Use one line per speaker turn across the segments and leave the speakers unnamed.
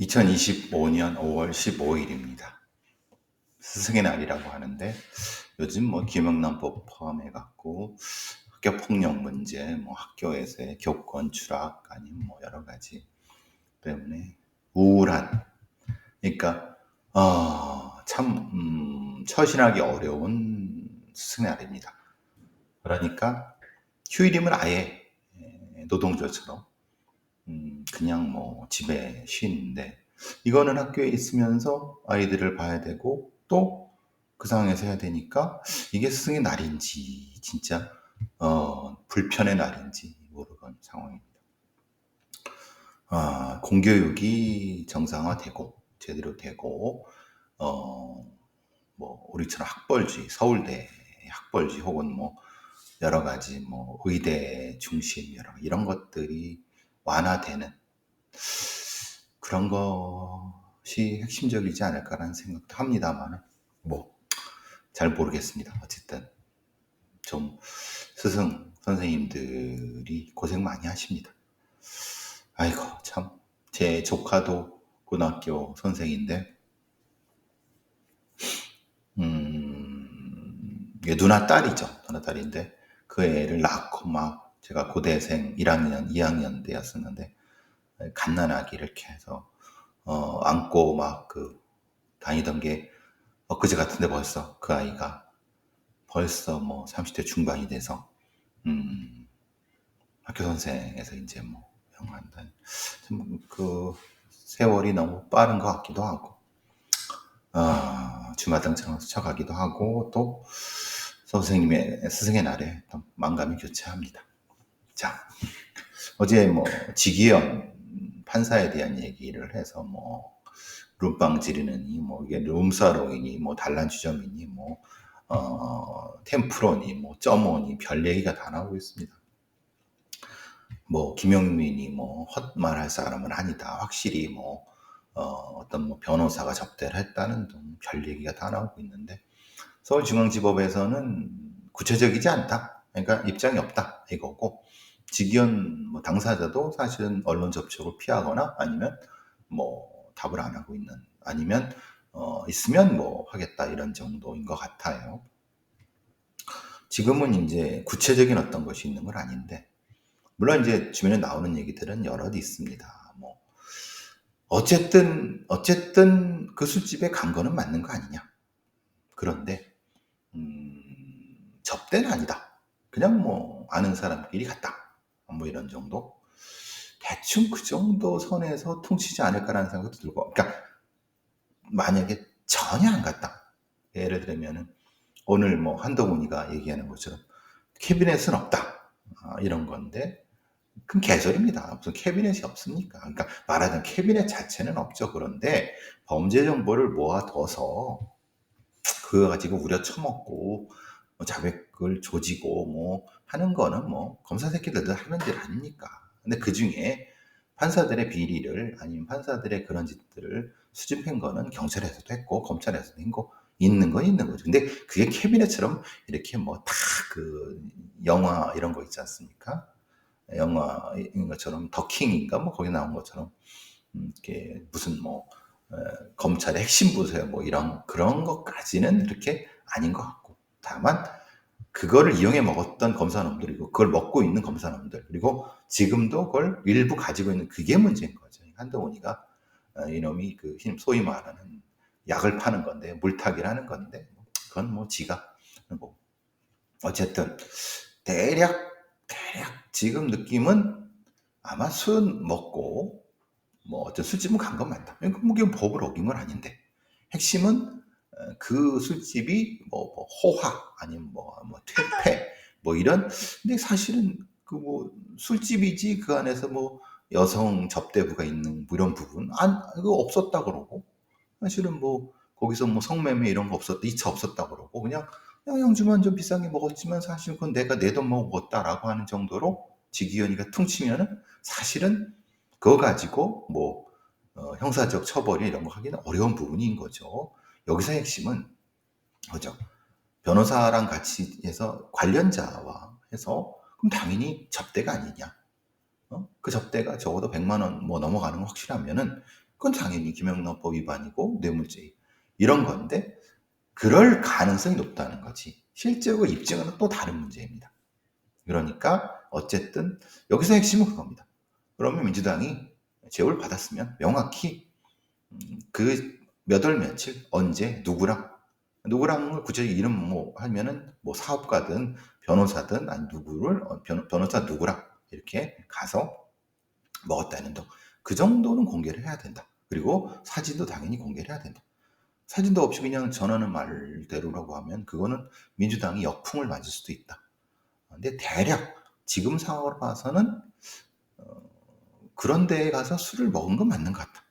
2025년 5월 15일입니다. 스승의 날이라고 하는데 요즘 뭐 김영란법 포함해 갖고 학교 폭력 문제, 뭐 학교에서의 교권 추락 아니면 뭐 여러 가지 때문에 우울한 그러니까 어, 참 음, 처신하기 어려운 스승의 날입니다. 그러니까 휴일이면 아예 노동조처럼 음, 그냥 뭐 집에 쉬는데 이거는 학교에 있으면서 아이들을 봐야 되고 또 그 상황에서 해야 되니까 이게 스승의 날인지 진짜 어, 불편의 날인지 모르는 상황입니다. 아, 공교육이 정상화되고 제대로 되고 어, 뭐 우리처럼 학벌지 서울대 학벌지 혹은 뭐 여러 가지 뭐 의대 중심 여러 이런 것들이 완화되는 그런 것이 핵심적이지 않을까라는 생각도 합니다만 뭐 잘 모르겠습니다. 어쨌든 좀 스승 선생님들이 고생 많이 하십니다. 아이고 참 제 조카도 고등학교 선생인데 음, 누나 딸이죠. 누나 딸인데 그 애를 낳고 막 제가 고대생 1학년, 2학년 때였었는데 갓난아기 이렇게 해서 어, 안고 막 그 다니던 게 엊그제 같은데 벌써 그 아이가 벌써 뭐 30대 중반이 돼서 음, 학교 선생에서 이제 뭐 영한다. 그 세월이 너무 빠른 것 같기도 하고 어, 주마등처럼 스쳐가기도 하고 또 선생님의 스승의 날에 또 만감이 교차합니다. 자, 어제 뭐 지기현 판사에 대한 얘기를 해서 뭐 룸빵 지르느니 뭐 이게 룸사롱이니 뭐 단란주점이니 뭐 어, 템프로니 뭐 점오니 별 얘기가 다 나오고 있습니다. 뭐 김영민이 뭐 헛말할 사람은 아니다. 확실히 뭐 어, 떤뭐 변호사가 접대를 했다는 등별 얘기가 다 나오고 있는데 서울중앙지법에서는 구체적이지 않다. 그러니까 입장이 없다 이거고 직위원 뭐 당사자도 사실은 언론 접촉을 피하거나 아니면 뭐 답을 안 하고 있는 아니면 어, 있으면 뭐 하겠다 이런 정도인 것 같아요. 지금은 이제 구체적인 어떤 것이 있는 건 아닌데 물론 이제 주변에 나오는 얘기들은 여럿 있습니다. 뭐 어쨌든 어쨌든 그 술집에 간 거는 맞는 거 아니냐. 그런데 음, 접대는 아니다. 그냥 뭐 아는 사람끼리 갔다. 뭐 이런 정도. 대충 그 정도 선에서 퉁치지 않을까라는 생각도 들고. 그러니까 만약에 전혀 안 갔다. 예를 들면은 오늘 뭐 한동훈이가 얘기하는 것처럼 캐비넷은 없다. 아, 이런 건데 그건 개소리입니다. 무슨 캐비넷이 없습니까? 그러니까 말하자면 캐비넷 자체는 없죠. 그런데 범죄 정보를 모아둬서 그거 가지고 우려 처먹고 뭐 자백을 조지고 뭐 하는 거는 뭐 검사 새끼들도 하는 일 아닙니까? 근데 그 중에 판사들의 비리를 아니면 판사들의 그런 짓들을 수집한 거는 경찰에서도 했고 검찰에서도 했고 있는 건 있는 거죠. 근데 그게 캐비넷처럼 이렇게 뭐 다 그 영화 이런 거 있지 않습니까? 영화인 것처럼 더킹인가 뭐 거기 나온 것처럼 음, 이렇게 무슨 뭐 에, 검찰의 핵심 부서야 뭐 이런 그런 것까지는 이렇게 아닌 것 같고 다만 그거를 이용해 먹었던 검사놈들이고 그걸 먹고 있는 검사놈들 그리고 지금도 그걸 일부 가지고 있는 그게 문제인 거죠. 한동훈이가 어, 이놈이 그 소위 말하는 약을 파는 건데 물타기를 하는 건데 그건 뭐 지가 뭐 어쨌든 대략 대략 지금 느낌은 아마 술 먹고 뭐 어떤 술집은 간 건 맞다. 뭐 이게 법을 어긴 건 아닌데 핵심은 어, 그 술집이 뭐, 뭐 호화 아니면 뭐, 뭐 퇴폐 뭐 이런 근데 사실은 그 뭐 술집이지 그 안에서 뭐 여성 접대부가 있는 뭐 이런 부분 안 그거 없었다 그러고 사실은 뭐 거기서 뭐 성매매 이런 거 없었다, 2차 없었다 그러고 그냥 그냥 영주만 좀 비싼 게 먹었지만 사실 그건 내가 내 돈 먹었다라고 하는 정도로 지기현이가 퉁치면은 사실은 그거 가지고 뭐 어, 형사적 처벌이 이런 거 하기는 어려운 부분인 거죠. 여기서 핵심은 그죠. 변호사랑 같이 해서 관련자와 해서 그럼 당연히 접대가 아니냐. 어? 그 접대가 적어도 100만 원 뭐 넘어가는 거 확실하면은 그건 당연히 김영란법 위반이고 뇌물죄 이런 건데 그럴 가능성이 높다는 거지. 실제로 입증은 또 다른 문제입니다. 그러니까 어쨌든 여기서 핵심은 그겁니다. 그러면 민주당이 제호를 받았으면 명확히 음, 그 몇 월 며칠 언제 누구랑 누구랑 구체적인 이름 뭐 하면은 뭐 사업가든 변호사든 아니 누구를 어, 변, 변호사 누구랑 이렇게 가서 먹었다는 등그 정도는 공개를 해야 된다. 그리고 사진도 당연히 공개를 해야 된다. 사진도 없이 그냥 전하는 말대로라고 하면 그거는 민주당이 역풍을 맞을 수도 있다. 근데 대략 지금 상황으로 봐서는 어, 그런 데에 가서 술을 먹은 건 맞는 것 같다.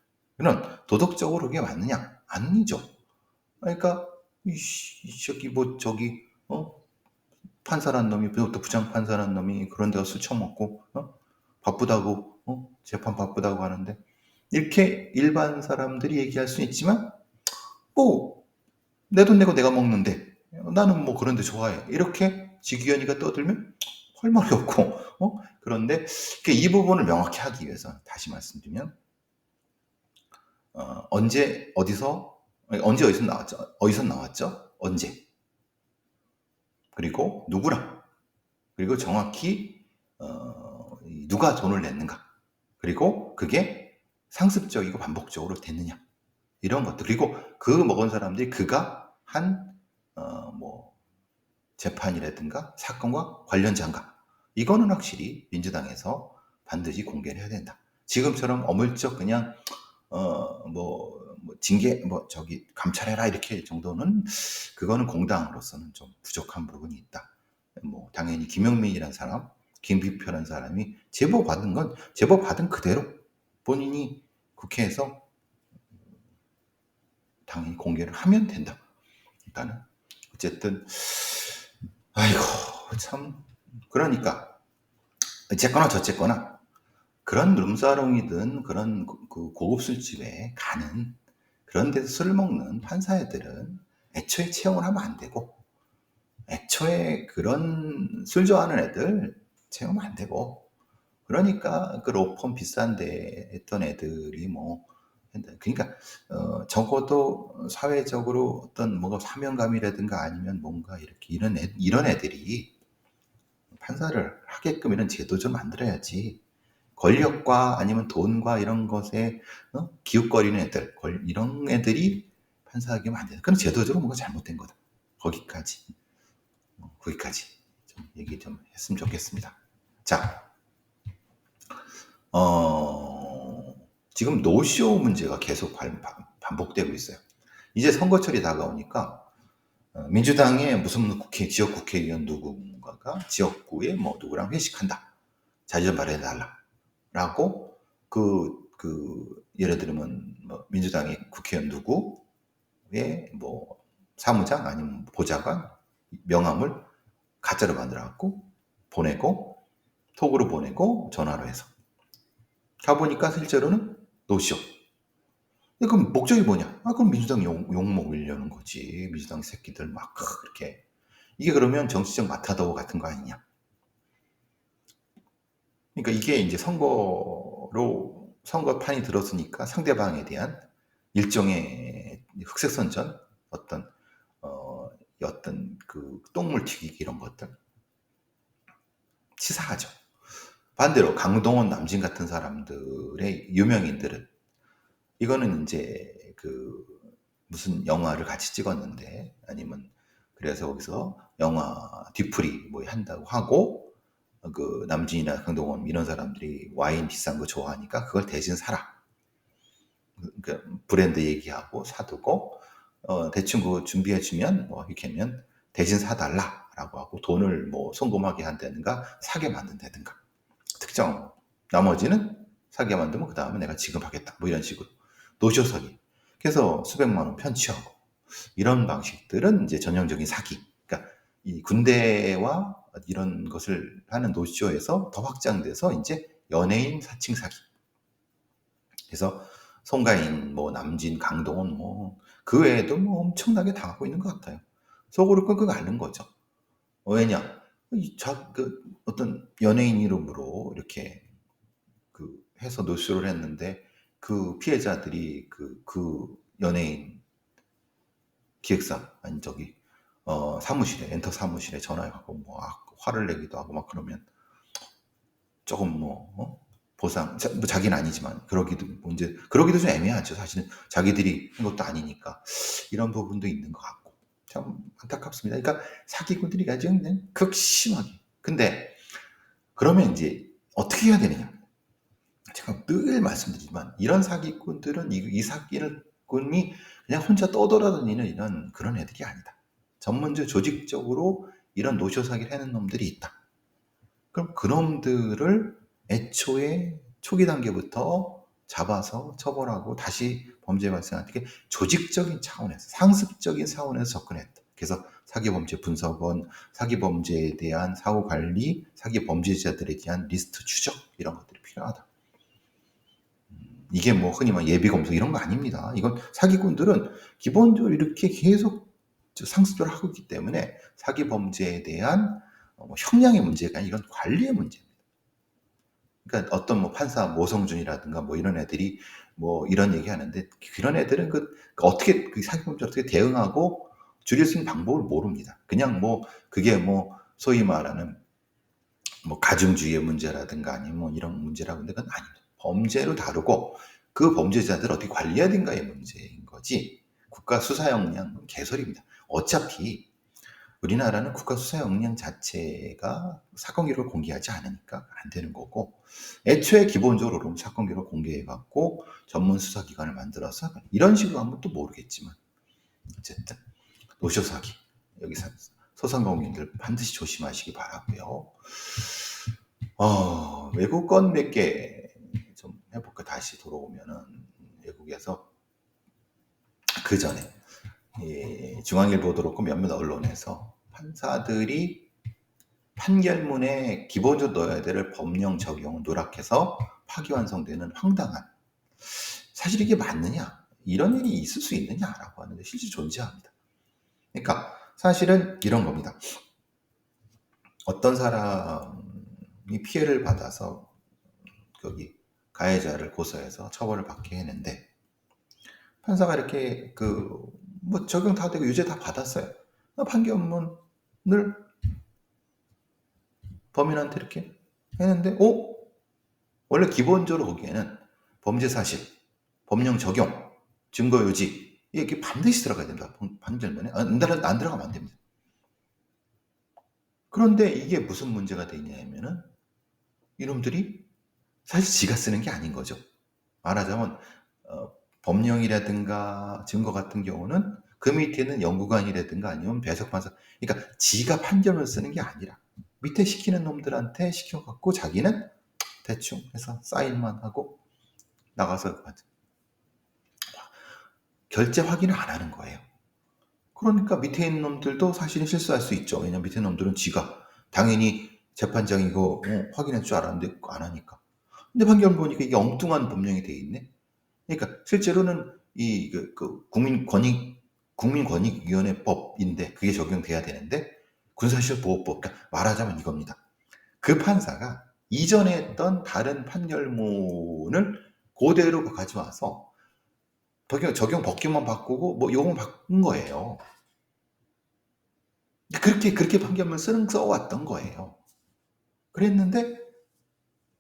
그런 도덕적으로 그게 맞느냐? 아니죠. 그러니까 이, 이 저기 뭐 저기 어 판사란 놈이 또 부장 판사란 놈이 그런 데서 술 처먹고 어? 바쁘다고 어? 재판 바쁘다고 하는데 이렇게 일반 사람들이 얘기할 수 있지만 뭐 내 돈 내고 내가 먹는데 나는 뭐 그런데 좋아해 이렇게 지기현이가 떠들면 할 말이 없고 어? 그런데 이 부분을 명확히 하기 위해서 다시 말씀드리면 어, 언제 어디서 언제 어디서 나왔죠? 어디서 나왔죠? 언제? 그리고 누구랑? 그리고 정확히 어, 누가 돈을 냈는가? 그리고 그게 상습적이고 반복적으로 됐느냐? 이런 것들. 그리고 그 먹은 사람들이 그가 한, 어, 뭐, 재판이라든가 사건과 관련자인가? 이거는 확실히 민주당에서 반드시 공개를 해야 된다. 지금처럼 어물쩍 그냥, 어, 뭐, 뭐 징계, 뭐, 저기, 감찰해라, 이렇게 정도는, 그거는 공당으로서는 좀 부족한 부분이 있다. 뭐, 당연히 김영민이라는 사람, 김비표라는 사람이 제보 받은 건 제보 받은 그대로 본인이 국회에서 당연히 공개를 하면 된다. 일단은 어쨌든 아이고 참 그러니까 어쨌거나 저쨌거나 그런 룸사롱이든 그런 그 고급 술집에 가는 그런 데서 술을 먹는 판사 애들은 애초에 채용을 하면 안 되고 애초에 그런 술 좋아하는 애들 채용하면 안 되고 그러니까 그 로펌 비싼데 했던 애들이 뭐 그러니까 어 적어도 사회적으로 어떤 뭔가 사명감이라든가 아니면 뭔가 이렇게 이런 애, 이런 애들이 판사를 하게끔 이런 제도 좀 만들어야지. 권력과 아니면 돈과 이런 것에 어? 기웃거리는 애들, 이런 애들이 판사하게 안 돼. 그럼 제도적으로 뭔가 잘못된 거다. 거기까지. 어, 거기까지 좀 얘기 좀 했으면 좋겠습니다. 자, 어, 지금 노쇼 문제가 계속 반복되고 있어요. 이제 선거철이 다가오니까 어, 민주당의 무슨 국회 지역 국회의원 누군가가 지역구에 뭐 누구랑 회식한다. 자주 말해달라 라고 그, 그, 예를 들면 뭐 민주당의 국회의원 누구의 뭐 사무장 아니면 보좌관 명함을 가짜로 만들어갖고 보내고 톡으로 보내고 전화로 해서 가보니까 실제로는 노쇼. 그럼 목적이 뭐냐? 아, 그럼 민주당 욕, 욕 먹으려는 거지. 민주당 새끼들 막 그렇게. 이게 그러면 정치적 마타도 같은 거 아니냐? 그러니까 이게 이제 선거로 선거판이 들었으니까 상대방에 대한 일종의 흑색선전 어떤 어 어떤 그 똥물 튀기기 이런 것들 치사하죠. 반대로 강동원, 남진 같은 사람들의 유명인들은 이거는 이제 그 무슨 영화를 같이 찍었는데 아니면 그래서 거기서 영화 뒤풀이 뭐 한다고 하고 그 남진이나 강동원 이런 사람들이 와인 비싼 거 좋아하니까 그걸 대신 사라. 그 브랜드 얘기하고 사두고 어 대충 그거 준비해 주면 뭐 이렇게 하면 대신 사달라라고 하고 돈을 뭐 송금하게 한다든가 사게 만든다든가. 특정 나머지는 사게 만들면 그 다음에 내가 지급하겠다. 뭐 이런 식으로 노쇼 사기 그래서 수백만 원 편취하고. 이런 방식들은 이제 전형적인 사기. 그러니까 이 군대와 이런 것을 하는 노쇼에서 더 확장돼서 이제 연예인 사칭 사기. 그래서 송가인 뭐 남진 강동원 뭐 그 외에도 뭐 엄청나게 당하고 있는 것 같아요. 속으로 끙끙 앓는 거죠. 왜냐? 자, 그 어떤 연예인 이름으로 이렇게 그 해서 노쇼를 했는데 그 피해자들이 그, 그 연예인 기획사, 아니, 저기, 어, 사무실에, 엔터 사무실에 전화해갖고 뭐, 아, 화를 내기도 하고 막 그러면 조금 뭐, 어? 보상, 자, 뭐 자기는 아니지만, 그러기도, 뭐 이제, 그러기도 좀 애매하죠. 사실은 자기들이 한 것도 아니니까. 이런 부분도 있는 것 같고. 참 안타깝습니다. 그러니까 사기꾼들이 아주 그냥 극심하게. 근데, 그러면 이제 어떻게 해야 되느냐? 제가 늘 말씀드리지만, 이런 사기꾼들은 이, 이 사기꾼이 그냥 혼자 떠돌아다니는 이런 그런 애들이 아니다. 전문적 조직적으로 이런 노쇼 사기를 하는 놈들이 있다. 그럼 그놈들을 애초에 초기 단계부터 잡아서 처벌하고 다시 범죄 발생하게 조직적인 차원에서 상습적인 차원에서 접근했다. 그래서 사기범죄 분석원, 사기범죄에 대한 사후 관리, 사기범죄자들에 대한 리스트 추적 이런 것들이 필요하다. 음, 이게 뭐 흔히 말 예비 검사 이런 거 아닙니다. 이건 사기꾼들은 기본적으로 이렇게 계속 상습을 하고 있기 때문에 사기 범죄에 대한 어, 뭐 형량의 문제가 아니라 이런 관리의 문제입니다. 그러니까 어떤 뭐 판사 모성준이라든가 뭐 이런 애들이 뭐 이런 얘기 하는데 그런 애들은 그, 그 어떻게 그 사기 범죄 어떻게 대응하고 줄일 수 있는 방법을 모릅니다. 그냥 뭐 그게 뭐 소위 말하는 뭐 가중주의의 문제라든가 아니면 뭐 이런 문제라고 하는 건 아닙니다. 범죄로 다루고 그 범죄자들 어떻게 관리해야 된가의 문제인 거지 국가 수사 역량 개소리입니다. 어차피 우리나라는 국가 수사 역량 자체가 사건 기록을 공개하지 않으니까 안 되는 거고 애초에 기본적으로 사건 기록을 공개해 갖고 전문 수사 기관을 만들어서 이런 식으로 하면 또 모르겠지만 어쨌든 노쇼 사기 여기 소상공인들 반드시 조심하시기 바라고요. 어, 외국 건 몇 개 좀 해볼까 다시 돌아오면은 외국에서 그 전에 예, 중앙일보도 그렇고 몇몇 언론에서 판사들이 판결문에 기본적으로 넣어야 될 법령 적용을 누락해서 파기완성되는 황당한 사실 이게 맞느냐 이런 일이 있을 수 있느냐라고 하는데 실제 존재합니다. 그러니까 사실은 이런 겁니다. 어떤 사람이 피해를 받아서 거기 가해자를 고소해서 처벌을 받게 했는데 판사가 이렇게 그 뭐 적용 다 되고 유죄 다 받았어요. 판결문을 범인한테 이렇게 했는데, 오? 원래 기본적으로 거기에는 범죄 사실, 법령 적용, 증거 유지, 이게 반드시 들어가야 된다. 판결문에. 안, 안 들어가면 안 됩니다. 그런데 이게 무슨 문제가 되냐면은, 이놈들이 사실 지가 쓰는 게 아닌 거죠. 말하자면, 어, 법령이라든가 증거 같은 경우는 그 밑에는 연구관이라든가 아니면 배석판사 그러니까 지가 판결을 쓰는 게 아니라 밑에 시키는 놈들한테 시켜갖고 자기는 대충 해서 사인만 하고 나가서 결제 확인을 안 하는 거예요. 그러니까 밑에 있는 놈들도 사실은 실수할 수 있죠. 왜냐면 밑에 놈들은 지가 당연히 재판장이고 어, 확인할 줄 알았는데 안 하니까. 근데 판결 보니까 이게 엉뚱한 법령이 돼 있네. 그러니까 실제로는 이 그 그 국민권익 국민권익위원회 법인데 그게 적용돼야 되는데 군사시설 보호법 그러니까 말하자면 이겁니다. 그 판사가 이전에 했던 다른 판결문을 그대로 가져와서 적용, 적용 법규만 바꾸고 뭐 요건 바꾼 거예요. 그렇게 그렇게 판결문 쓰는 써왔던 거예요. 그랬는데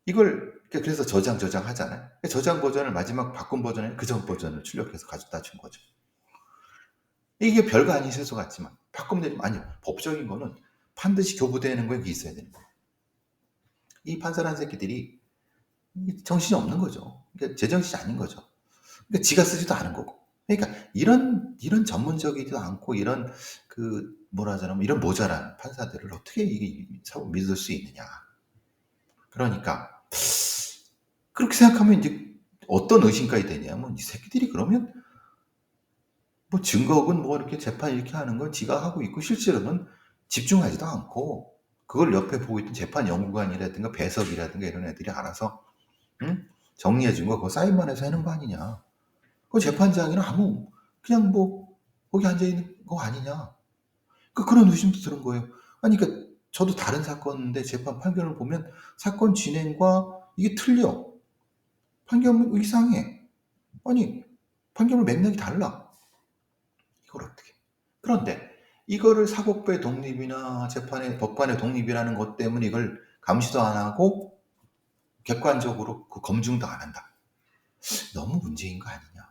이걸 그러니까 그래서 저장 저장 하잖아요. 그러니까 저장 버전을 마지막 바꾼 버전에 그 전 버전을 출력해서 가져다 준 거죠. 이게 별거 아닌 실수 같지만 바꾸면 되지만 아니요. 법적인 거는 반드시 교부되는 거에 있어야 되는 거예요. 이 판사라는 새끼들이 정신이 없는 거죠. 그러니까 제정신이 아닌 거죠. 그러니까 지가 쓰지도 않은 거고. 그러니까 이런 이런 전문적이지도 않고 이런 그 뭐라 하자면 뭐 이런 모자란 판사들을 어떻게 이게 믿을 수 있느냐. 그러니까 그렇게 생각하면 이제 어떤 의심까지 되냐면 이 새끼들이 그러면 뭐 증거건 뭐 이렇게 재판 이렇게 하는 건 지가 하고 있고 실제로는 집중하지도 않고 그걸 옆에 보고 있던 재판 연구관이라든가 배석이라든가 이런 애들이 알아서 응? 정리해 준 거 그거 사인만 해서 하는 거 아니냐. 그 재판장이나 아무 그냥 뭐 거기 앉아 있는 거 아니냐. 그 그런 의심도 드는 거예요. 아니 그러니까 저도 다른 사건인데 재판 판결을 보면 사건 진행과 이게 틀려. 판결문 이상해. 아니 판결 맥락이 달라. 이걸 어떻게? 그런데 이거를 사법부의 독립이나 재판의 법관의 독립이라는 것 때문에 이걸 감시도 안 하고 객관적으로 그 검증도 안 한다. 너무 문제인 거 아니냐.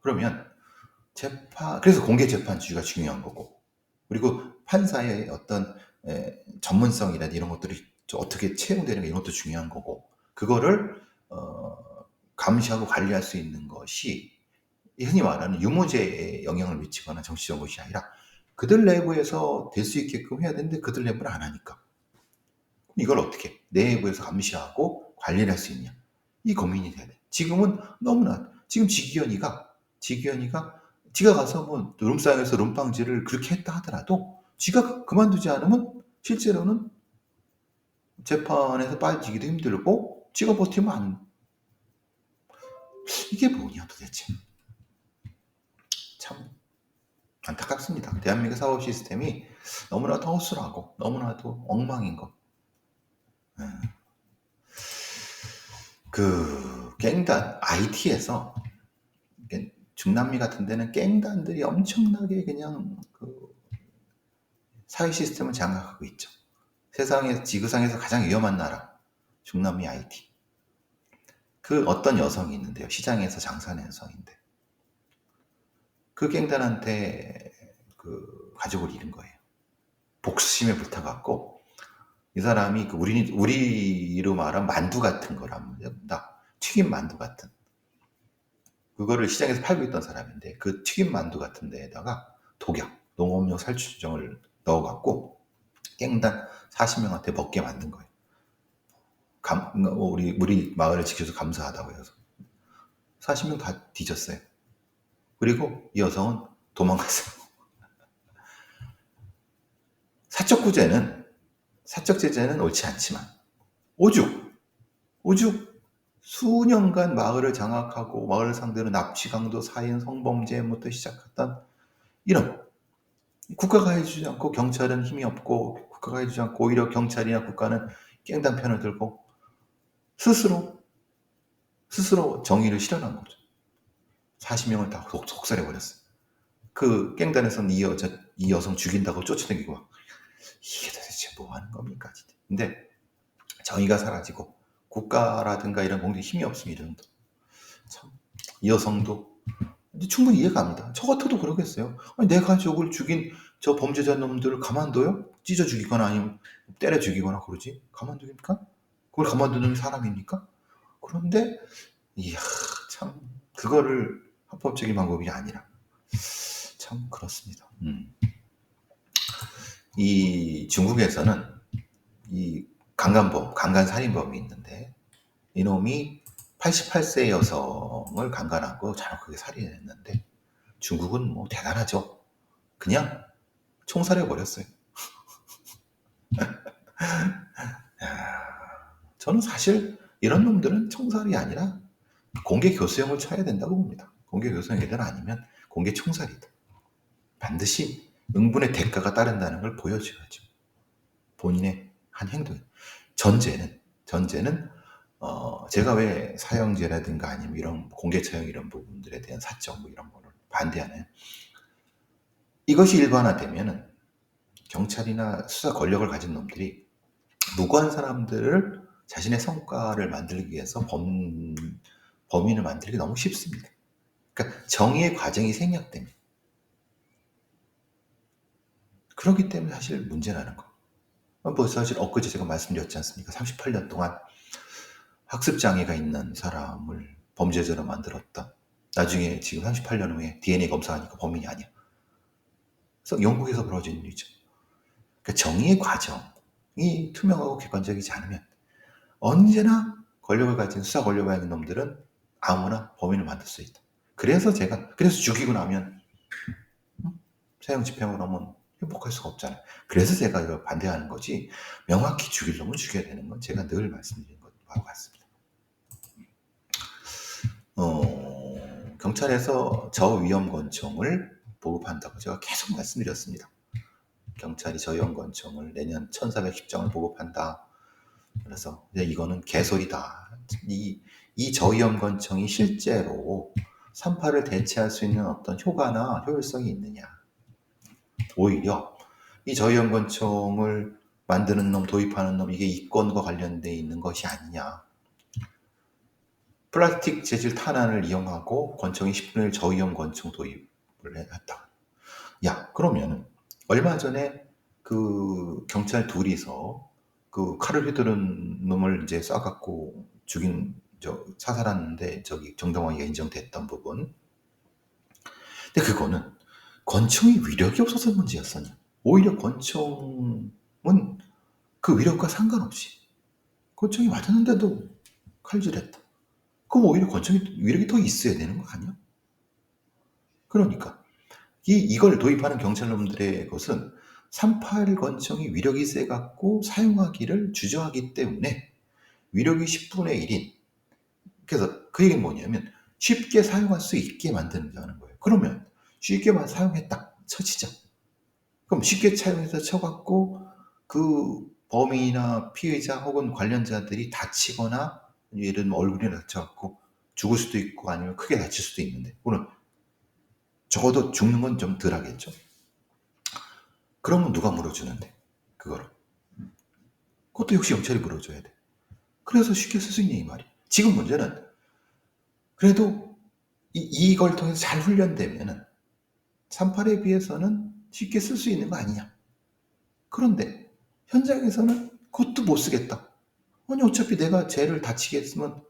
그러면 재판 그래서 공개 재판주의가 중요한 거고 그리고 판사의 어떤 에, 전문성이라든 이런 것들이 어떻게 채용되는 게 이런 것도 중요한 거고 그거를 어, 감시하고 관리할 수 있는 것이 흔히 말하는 유무죄에 영향을 미치거나 정치적 것이 아니라 그들 내부에서 될 수 있게끔 해야 되는데 그들 내부는 안 하니까. 이걸 어떻게 내부에서 감시하고 관리를 할 수 있냐? 이 고민이 돼야 돼. 지금은 너무나 지금 지기현이가 지기현이가 지가 가서 뭐 룸상에서 룸빵질을 그렇게 했다 하더라도 지가 그만두지 않으면 실제로는 재판에서 빠지기도 힘들고 지가 버티면 안 이게 뭐냐 도대체 참 안타깝습니다. 대한민국 사법 시스템이 너무나도 허술하고 너무나도 엉망인 것. 네. 그 갱단 IT에서 중남미 같은 데는 갱단들이 엄청나게 그냥 그 사회 시스템을 장악하고 있죠. 세상에 지구상에서 가장 위험한 나라 중남미 IT. 그 어떤 여성이 있는데요. 시장에서 장사하는 여성인데 그 갱단한테 그 가족을 잃은 거예요. 복수심에 불타갖고 이 사람이 그 우리 우리로 말하면 만두 같은 거랍니다. 튀김 만두 같은 그거를 시장에서 팔고 있던 사람인데 그 튀김 만두 같은 데에다가 독약 농업용 살충정을 넣어갖고 깽단 40명한테 먹게 만든 거예요. 감, 우리 우리 마을을 지켜서 감사하다고 해서 40명 다 뒤졌어요. 그리고 이 여성은 도망갔어요. 사적 구제는 사적 제재는 옳지 않지만 오죽 오죽 수년간 마을을 장악하고 마을 상대로 납치 강도 사인 성범죄부터 시작했던 이런 국가가 해주지 않고 경찰은 힘이 없고 국가가 해주지 않고 오히려 경찰이나 국가는 깽단 편을 들고 스스로 스스로 정의를 실현한 거죠. 40명을 다 속살해 버렸어요. 그 깽단에서는 이 여자, 이 여성 죽인다고 쫓아다니고 막 이게 도대체 뭐 하는 겁니까? 근데 정의가 사라지고 국가라든가 이런 공들이 힘이 이런 참, 이 여성도 충분히 이해가 갑니다. 저 같아도 그러겠어요. 아니, 내 가족을 죽인 저 범죄자 놈들을 가만둬요? 찢어 죽이거나 아니면 때려 죽이거나 그러지? 가만두니까 그걸 가만두는 사람입니까? 그런데 이야 참 그거를 합법적인 방법이 아니라 참 그렇습니다. 음. 이 중국에서는 이 강간범, 강간살인범이 있는데 이놈이 88세 여성을 강간하고 잔혹하게 살인했는데 중국은 뭐 대단하죠. 그냥 총살해 버렸어요. 저는 사실 이런 놈들은 총살이 아니라 공개 교수형을 쳐야 된다고 봅니다. 공개 교수형이든 아니면 공개 총살이든 반드시 응분의 대가가 따른다는 걸 보여줘야죠. 본인의 한 행동. 전제는 전제는 어 제가 왜 사형제라든가 아니면 이런 공개 처형 이런 부분들에 대한 사적 뭐 이런 거를 반대하는 이것이 일반화되면은 경찰이나 수사 권력을 가진 놈들이 무고한 사람들을 자신의 성과를 만들기 위해서 범, 범인을 만들기 너무 쉽습니다. 그러니까 정의의 과정이 생략됩니다. 그렇기 때문에 사실 문제라는 거. 뭐 사실 엊그제 제가 말씀드렸지 않습니까? 38년 동안 학습장애가 있는 사람을 범죄자로 만들었다. 나중에 지금 38년 후에 DNA 검사하니까 범인이 아니야. 그래서 영국에서 벌어진 일이죠. 그러니까 정의의 과정이 투명하고 객관적이지 않으면 언제나 권력을 가진 수사 권력을 가진 놈들은 아무나 범인을 만들 수 있다. 그래서 제가 그래서 죽이고 나면 사형 집행을 하면 행복할 수가 없잖아요. 그래서 제가 이걸 반대하는 거지 명확히 죽일 놈은 죽여야 되는 건 제가 늘 말씀드린 것과 같습니다. 어, 경찰에서 저위험 권총을 보급한다고 제가 계속 말씀드렸습니다. 경찰이 저위험 권총을 내년 1410장을 보급한다. 그래서 이거는 개소리다. 이, 이 저위험건청이 실제로 38을 대체할 수 있는 어떤 효과나 효율성이 있느냐. 오히려 이 저위험건청을 만드는 놈, 도입하는 놈, 이게 이권과 관련돼 있는 것이 아니냐. 플라스틱 재질 탄환을 이용하고 권총이 10분의 1 저위험 권총 도입을 했다. 야, 그러면 얼마 전에 그 경찰 둘이서 그 칼을 휘두른 놈을 이제 쏴갖고 죽인 저 사살하는데 저기 정당화가 인정됐던 부분. 근데 그거는 권총이 위력이 없어서 문제였었냐? 오히려 권총은 그 위력과 상관없이 권총이 맞았는데도 칼질했다. 그럼 오히려 권총이 위력이 더 있어야 되는 거 아니야? 그러니까 이 이걸 도입하는 경찰놈들의 것은 38 권총이 위력이 세 갖고 사용하기를 주저하기 때문에 위력이 10분의 1인 그래서 그 얘기는 뭐냐면 쉽게 사용할 수 있게 만드는 거예요. 그러면 쉽게만 사용했다 쳐지자. 그럼 쉽게 사용해서 쳐갖고 그 범인이나 피해자 혹은 관련자들이 다치거나 예를 들면 얼굴이 다쳐갖고 죽을 수도 있고 아니면 크게 다칠 수도 있는데 오늘 적어도 죽는 건 좀 덜 하겠죠. 그러면 누가 물어주는데 그거를 그것도 역시 경찰이 물어줘야 돼. 그래서 쉽게 쓸 수 있냐 이 말이. 지금 문제는 그래도 이, 이걸 통해서 잘 훈련되면은 38에 비해서는 쉽게 쓸 수 있는 거 아니냐. 그런데 현장에서는 그것도 못 쓰겠다. 아니 어차피 내가 쟤를 다치게 했으면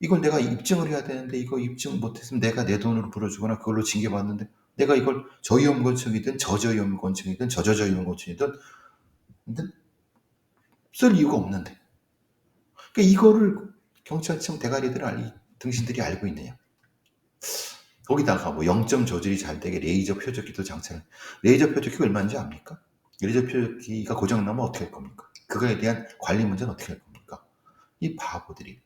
이걸 내가 입증을 해야 되는데 이거 입증 못 했으면 내가 내 돈으로 불어주거나 그걸로 징계받는데 내가 이걸 저위험건축이든 저저위험건축이든 저저저위험건축이든 쓸 이유가 없는데 그러니까 이거를 경찰청 대가리들 알, 등신들이 알고 있느냐 거기다가 뭐 0점 조절이 잘 되게 레이저 표적기도 장착 레이저 표적기가 얼마인지 압니까? 레이저 표적기가 고장나면 어떻게 할 겁니까? 그거에 대한 관리 문제는 어떻게 할 겁니까? 이 바보들이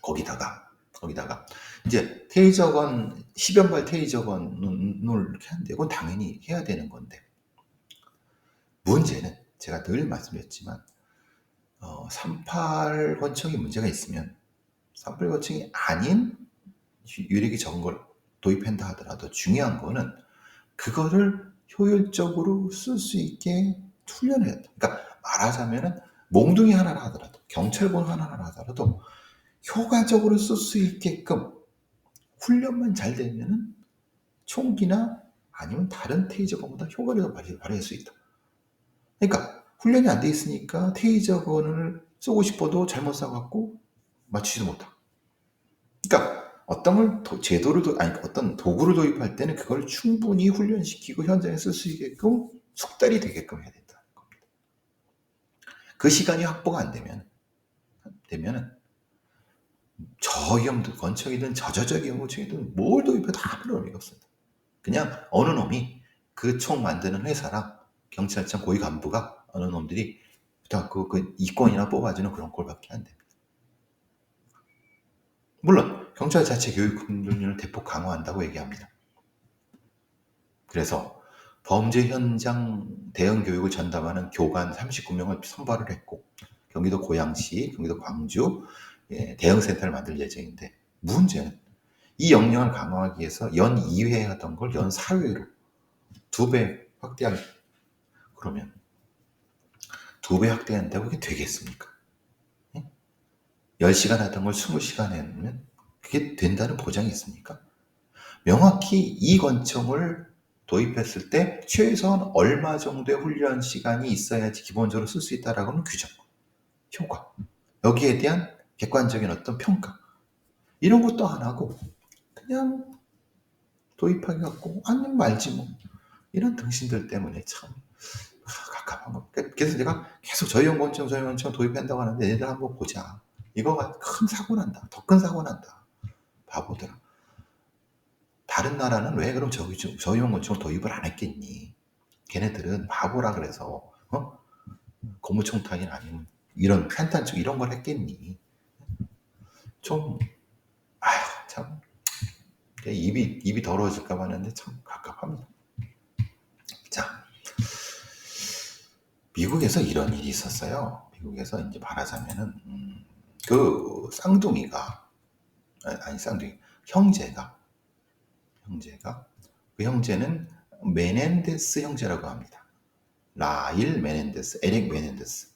거기다가 거기다가 이제 테이저건 10연발 테이저건을 이렇게 하는데 그건 당연히 해야 되는 건데 문제는 제가 늘 말씀드렸지만 어, 38 권총이 문제가 있으면 38 권총이 아닌 유력이 적은 걸 도입한다 하더라도 중요한 거는 그거를 효율적으로 쓸 수 있게 훈련해야 돼. 그러니까 말하자면은 몽둥이 하나를 하더라도 경찰권 하나를 하더라도 효과적으로 쓸 수 있게끔 훈련만 잘 되면은 총기나 아니면 다른 테이저건보다 효과를 더 발휘할 수 있다. 그러니까 훈련이 안 돼 있으니까 테이저건을 쏘고 싶어도 잘못 쏴갖고 맞추지도 못하. 그러니까 어떤 걸 제도를 아니 어떤 도구를 도입할 때는 그걸 충분히 훈련시키고 현장에 쓸 수 있게끔 숙달이 되게끔 해야 겁니다. 그 시간이 확보가 안 되면 되면은 저위험도 건축이든 저저적 건축이든 뭘 도입해도 아무런 의미가 없습니다. 그냥 어느 놈이 그 총 만드는 회사랑 경찰청 고위 간부가 어느 놈들이 그, 그 이권이나 뽑아주는 그런 꼴밖에 안 됩니다. 물론 경찰 자체 교육 훈련을 대폭 강화한다고 얘기합니다. 그래서 범죄 현장 대응 교육을 전담하는 교관 39명을 선발을 했고 경기도 고양시, 경기도 광주 예, 대응센터를 만들 예정인데 문제는 이 역량을 강화하기 위해서 연 2회 하던 걸 연 4회로 두 배 확대할 그러면 두 배 확대한다고 그게 되겠습니까? 10시간 예? 하던 걸 20시간 해놓으면 그게 된다는 보장이 있습니까? 명확히 이 권총을 도입했을 때 최소한 얼마 정도의 훈련 시간이 있어야지 기본적으로 쓸 수 있다라고는 규정. 효과. 여기에 대한 객관적인 어떤 평가. 이런 것도 안 하고 그냥 도입하게 갖고 아니면 말지 뭐. 이런 등신들 때문에 참 갑갑한 거. 그래서 내가 계속 저희 연구원청 저희 연구원청 도입한다고 하는데 얘들 한번 보자. 이거가 큰 사고 난다. 더 큰 사고 난다. 바보들아. 다른 나라는 왜 그럼 저희 저희 연구원청을 도입을 안 했겠니? 걔네들은 바보라 그래서 어? 고무총탄이 아니면 이런 편탄적 이런 걸 했겠니? 좀 아휴 참 입이 입이 더러워질까 봐 하는데 참 갑갑합니다. 자 미국에서 이런 일이 있었어요. 미국에서 이제 말하자면은 음, 그 쌍둥이가 아니, 아니 쌍둥이 형제가 형제가 그 형제는 메넨데스 형제라고 합니다. 라일 메넨데스, 에릭 메넨데스.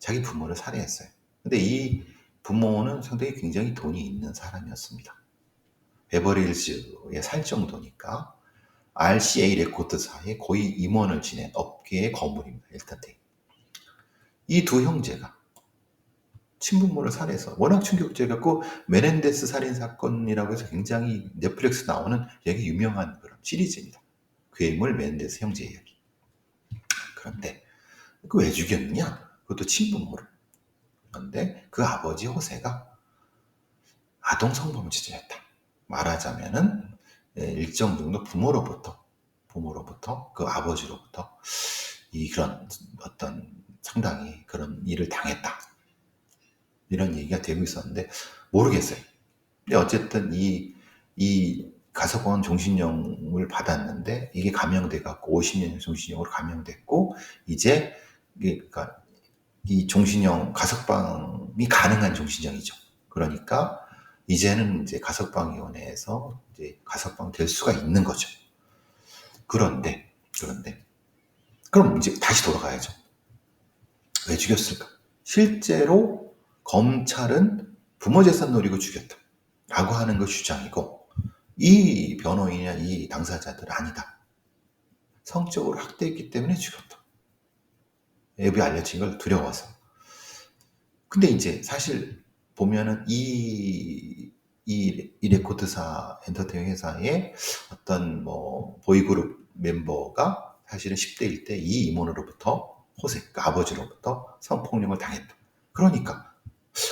자기 부모를 살해했어요. 근데 이 부모는 상당히 굉장히 돈이 있는 사람이었습니다. 베버리힐즈에 살 정도니까 RCA 레코드사의 고위 임원을 지낸 업계의 거물입니다. 일단이 두 형제가 친부모를 살해해서 워낙 충격적이었고 메넨데스 살인 사건이라고 해서 굉장히 넷플릭스 나오는 되게 유명한 그런 시리즈입니다. 괴물 메넨데스 형제 이야기. 그런데 그 왜 죽였느냐? 그것도 친부모를. 그런데 그 아버지 호세가 아동 성범을 저질렀다. 말하자면은 예, 일정 정도 부모로부터 부모로부터 그 아버지로부터 이 그런 어떤 상당히 그런 일을 당했다. 이런 얘기가 되고 있었는데 모르겠어요. 근데 어쨌든 이, 이 가석방 종신형을 받았는데 이게 감형돼 갖고 50년 종신형으로 감형됐고 이제 그러니까 이 종신형 가석방이 가능한 종신형이죠. 그러니까 이제는 이제 가석방위원회에서 이제 가석방 될 수가 있는 거죠. 그런데 그런데 그럼 이제 다시 돌아가야죠. 왜 죽였을까? 실제로 검찰은 부모 재산 노리고 죽였다. 라고 하는 것 주장이고, 이 변호인이나 이 당사자들 아니다. 성적으로 학대했기 때문에 죽였다. 앱이 알려진 걸 두려워서. 근데 이제 사실 보면은 이, 이, 이 레코드사 엔터테인 회사의 어떤 뭐 보이그룹 멤버가 사실은 10대일 때 이 임원으로부터 호세, 그 아버지로부터 성폭력을 당했다. 그러니까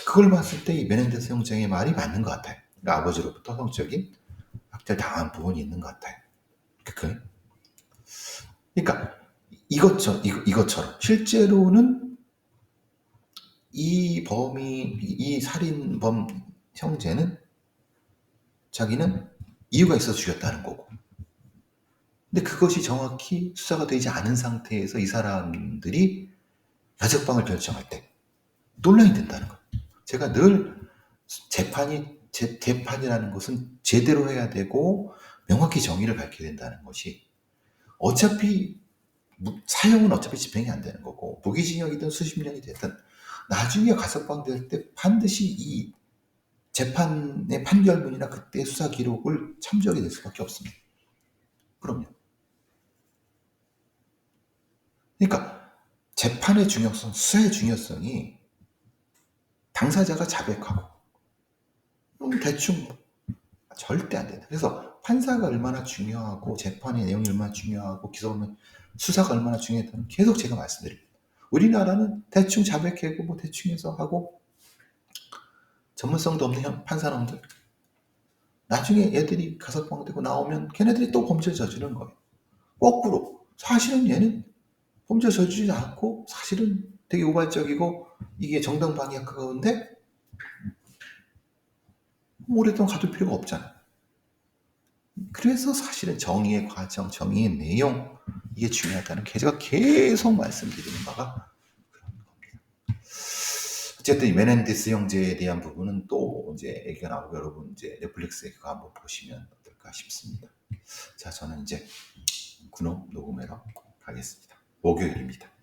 그걸 봤을 때 이 메넨데스 형장의 말이 맞는 것 같아요. 그러니까 아버지로부터 성적인 학대를 당한 부분이 있는 것 같아요. 그 그러니까 이것처럼, 이것처럼 실제로는 이 범이 이 살인범 형제는 자기는 이유가 있어서 죽였다는 거고. 근데 그것이 정확히 수사가 되지 않은 상태에서 이 사람들이 야적방을 결정할 때 논란이 된다는 거. 제가 늘 재판이 재, 재판이라는 것은 제대로 해야 되고 명확히 정의를 밝혀야 된다는 것이 어차피 사형은 어차피 집행이 안 되는 거고 무기징역이든 수십 년이 되든 나중에 가석방 될 때 반드시 이 재판의 판결문이나 그때 수사 기록을 참조하게 될 수밖에 없습니다. 그럼요. 그러니까 재판의 중요성, 수사의 중요성이 당사자가 자백하고 대충 절대 안 된다. 그래서 판사가 얼마나 중요하고 재판의 내용이 얼마나 중요하고 기소하면 수사가 얼마나 중요했다는 계속 제가 말씀드립니다. 우리나라는 대충 자백하고 뭐 대충 해서 하고 전문성도 없는 판사놈들 나중에 애들이 가석방되고 나오면 걔네들이 또 범죄를 저지르는 거예요. 거꾸로 사실은 얘는 범죄 저지르지 않고 사실은 되게 우발적이고 이게 정당방위가 가까운데 오랫동안 가둘 필요가 없잖아. 그래서 사실은 정의의 과정, 정의의 내용 이게 중요하다는 게 제가 계속 말씀드리는 바가 그런 겁니다. 어쨌든 이 메넨데스 형제에 대한 부분은 또 이제 얘기가 나오고 여러분 이제 넷플릭스에 그거 한번 보시면 어떨까 싶습니다. 자, 저는 이제 군호 녹음하러 가겠습니다. 목요일입니다.